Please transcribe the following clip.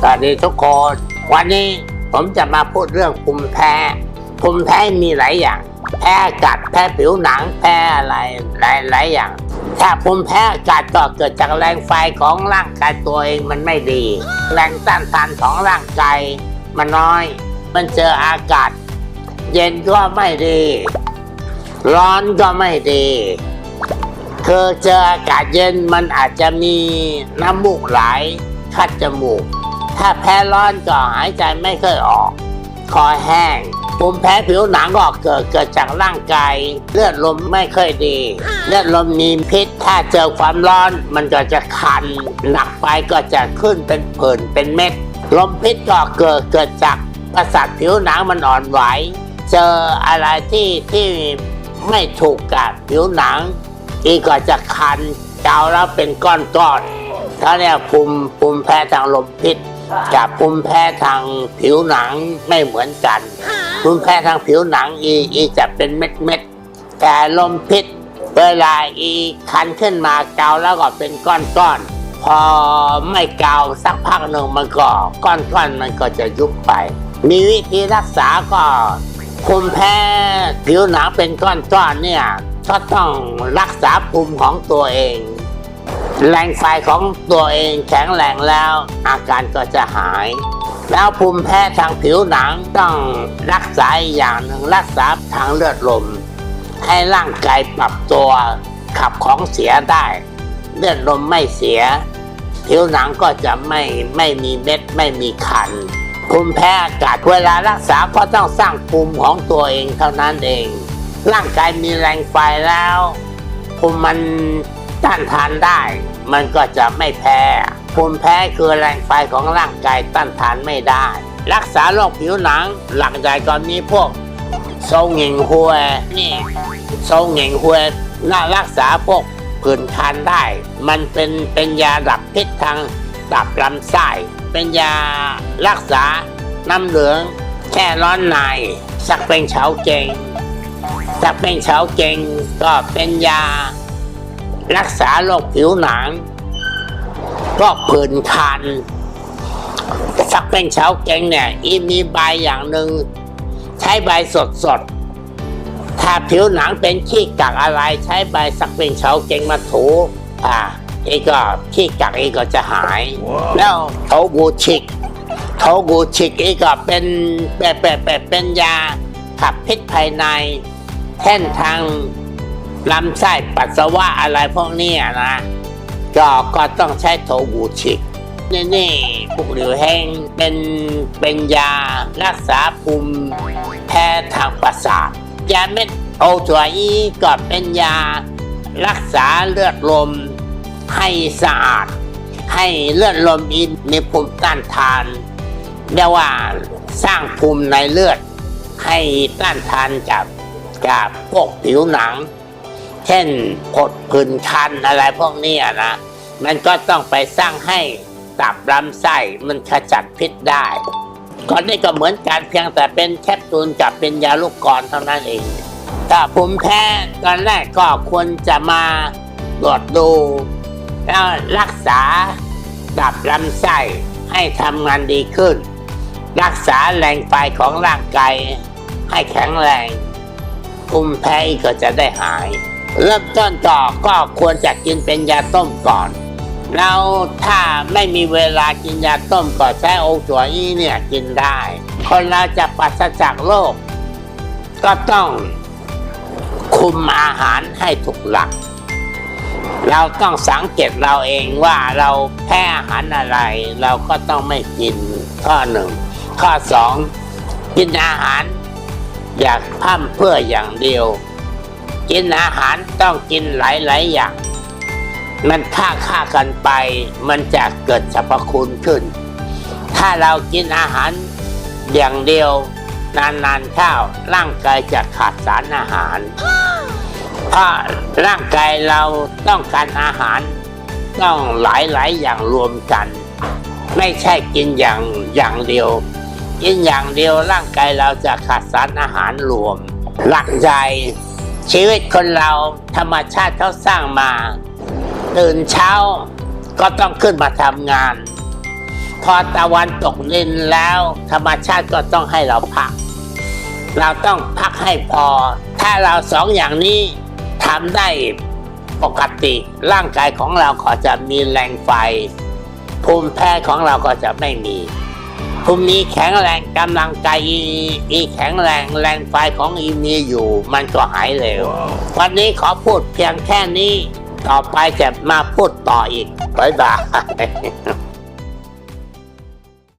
สวัสดีทุกคนวันนี้ผมจะมาพูดเรื่องภูมิแพ้ ภูมิแพ้มีหลายอย่าง แพ้อากาศแพ้ผิวหนังแพ้อะไรหลายหลายอย่าง ถ้าภูมิแพ้อากาศก็เกิดจากแรงไฟของร่างกายตัวเองมันไม่ดี แรงต้านทานของร่างกายมันน้อย มันเจออากาศ เย็นก็ไม่ดี ร้อนก็ไม่ดีคือเจออากาศเย็นมันอาจจะมีน้ำมูกไหลคัดจมูก ถ้าแพ้ร้อนก็หายใจไม่ค่อยออก คอแห้งภูมิแพ้ผิวหนังก็เกิดเกิดจากร่างกาย เลือดลมไม่ค่อยดี เลือดลมมีพิษ ถ้าเจอความร้อนมันก็จะคัน หนักไปก็จะขึ้นเป็นผื่นเป็นเม็ด ลมพิษก็เกิดเกิดจากประสาทผิวหนังมันอ่อนไหว เจออะไรที่ที่ไม่ถูกกับผิวหนังอีกก็จะคันเกาแล้วเป็นก้อนๆเขาเนี่ยภูมิภูมิแพ้ทางลมพิษ กับภูมิแพ้ทางผิวหนังไม่เหมือนกันภูมิแพ้ทางผิวหนังอีอีจะเป็นเม็ดเม็ดๆแต่ลมพิษเวลาอีคันขึ้นมาเกาแล้วก็เป็นก้อนๆพอไม่เกาสักพักหนึ่งมันก็ก้อนๆมันก็จะยุบไป มีวิธีรักษาก็ภูมิแพ้ผิวหนังเป็นก้อนๆเนี่ยก็ต้องรักษาภูมิของตัวเอง แรงไฟของตัวเองแข็งแรงแล้ว อาการก็จะหาย แล้วภูมิแพ้ทางผิวหนังต้องรักษาอย่างหนึ่งรักษาทางเลือดลม ให้ร่างกายปรับตัวขับของเสียได้ เลือดลมไม่เสีย ผิวหนังก็จะไม่ไม่มีเม็ดไม่มีคันภูมิแพ้อากาศเวลารักษาก็ต้องสร้างภูมิของตัวเองเท่านั้นเอง ร่างกายมีแรงไฟแล้วภูมิมัน ต้านทานได้ มันก็จะไม่แพ้ ภูมิแพ้คือแรงไฟของร่างกายต้านทานไม่ได้ รักษาโรคผิวหนัง หลักใหญ่ก็มีพวกโซงเหงหัวนี่โซงเหงหัวน่ารักษาพวกผื่นคันได้ มันเป็นเป็นยาดับพิษทางตับลำไส้ เป็นยารักษาน้ำเหลืองแค่ร้อนในสักเป็นเฉาเจงถ้าเป็นเฉาเก่งก็เป็นยา รักษาโรคผิวหนังก็ผื่นคันสักเป็นเฉาเก่งเนี่ยอีมีใบอย่างหนึ่งใช้ใบสดสดๆถ้าผิวหนังเป็นขี้กักอะไรใช้ใบสักเป็นเฉาเก่งมาถูอ่าอีกก็ขี้กักอีกก็จะหาย แล้วโถกูชิกโถกูชิกอีกก็เป็นแบบแบบแบบเป็นยาขับพิษภายในเช่นทาง ลำไส้ปัสสาวะอะไรพวกนี้นะก็ก็ต้องใช้โถบูชิกนี่นี่พวกหลิวแห้งเป็นเป็นยารักษาภูมิแพ้ทางประสาทยาเม็ดโอจวอีก็เป็นยารักษาเลือดลมให้สะอาด ให้เลือดลมอินมีภูมิต้านทานเรียกว่าสร้างภูมิในเลือด ให้ต้านทานกับกับพวกผิวหนัง เช่นผดผื่นคันอะไรพวกนี้นะมันก็ต้องไปสร้างให้ตับลำไส้มันขจัดพิษได้ก่อนนี้ก็เหมือนกันเพียงแต่เป็นแคปซูลกับเป็นยาลูกกรอนเท่านั้นเอง ถ้าภูมิแพ้ตอนแรกก็ควรจะมาตรวจดูแล้วรักษาตับลำไส้ให้ทำงานดีขึ้น รักษาแรงไฟของร่างกายให้แข็งแรงภูมิแพ้ก็จะได้หาย เริ่มต้นต่อก็ควรจะกินเป็นยาต้มก่อน แล้วถ้าไม่มีเวลากินยาต้มก็ใช้โอจัวอี้เนี่ยกินได้ คนเราจะปราศจากโรคก็ต้องคุมอาหารให้ถูกหลัก เราต้องสังเกตเราเองว่าเราแพ้อาหารอะไร เราก็ต้องไม่กินข้อหนึ่ง ข้อสองกินอาหาร อยากพร่ำเพื่ออย่างเดียว กินอาหารต้องกินหลาย ๆ อย่าง มันค่าค่ากันไป มันจะเกิดสรรพคุณขึ้น ถ้าเรากินอาหารอย่างเดียวนานๆเข้าร่างกายจะขาดสารอาหาร เพราะร่างกายเราต้องการอาหาร ต้องหลายๆอย่างรวมกัน ไม่ใช่กินอย่างอย่างเดียว กินอย่างเดียวร่างกายเราจะขาดสารอาหารรวม หลักใจ ชีวิตคนเราธรรมชาติเขาสร้างมา ตื่นเช้าก็ต้องขึ้นมาทำงาน พอตะวันตกดินแล้ว ธรรมชาติก็ต้องให้เราพัก เราต้องพักให้พอ ถ้าเราสองอย่างนี้ทำได้ปกติร่างกายของเราก็จะมีแรงไฟ ภูมิแพ้ของเราก็จะไม่มี ภูมินี้แข็งแรงกำลังกายอีอีแข็งแรงแรงไฟของอีมีอยู่ มันก็หายเร็ว วันนี้ขอพูดเพียงแค่นี้ ต่อไปจะมาพูดต่ออีกบ๊ายบาย